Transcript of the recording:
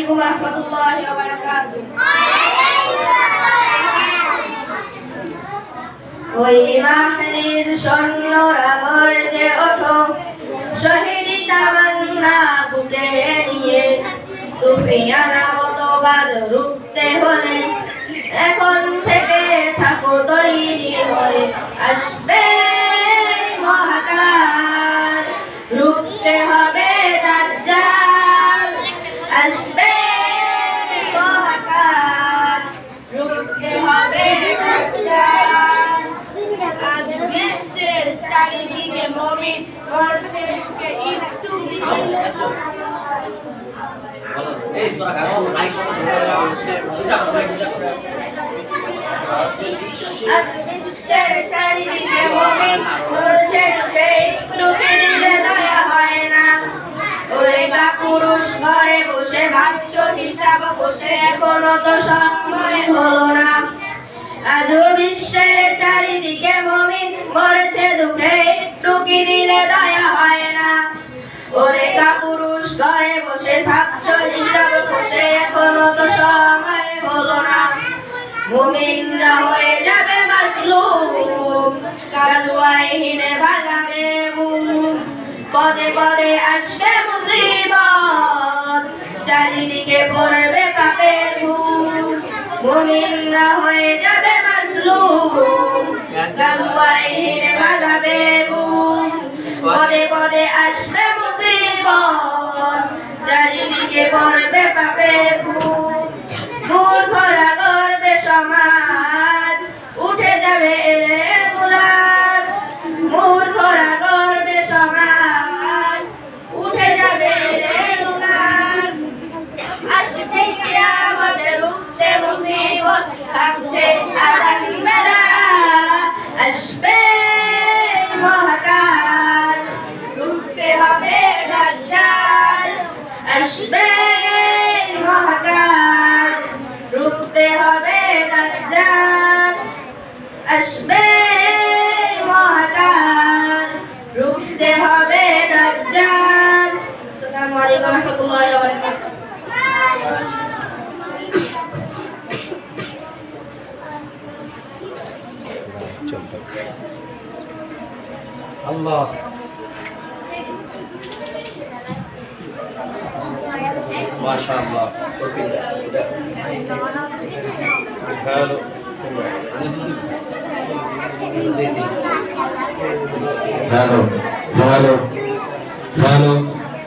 আলাইকুম রহমতুল্লাহি ওয়া বারাকাতুহু। ওই মাহরির সৈন্যরা শহীদি তামান্না বুকে নিয়ে। সুফিয়ানা রুখতে হলে, এখন থেকে থাকো তৈরি হয়ে আসবে চারিদিকে মমিন মরছে কে একটু এই তোরা গাছ মাইক সব বুঝা করে বুঝা করে। আজ বিশ্বের চারিদিকে মমিন একটু দিলে দয়া হয় না। ওরে বা পুরুষ ঘরে বসে ভাবছ হিসাব বসে এখনও তো সময় হলো না। আজও বিশ্বের চারিদিকে মমিন, মরেছে দুঃখে, টুকি দিলে দয়া হয় না। ওরে কাপুরুষ, ঘরে বসে থাকছো হিসাব বসে, এখনও তো সময় হলো না। মুমিনরা হয়ে যাবে মাসলুম গাজওয়ায় ভাগাবে মুম। পদে পদে আসবে মুসিবত, চারিদিকে পড়বে পাপের মুমিনরা হয়ে যাবে মাসলুম গাজওয়ায় হিনে ভাগাবে মুম পদে পদে আসবে মুসিবত। চারিদিকে পড়বে পাপের আল্লাহ। Hello hello hello.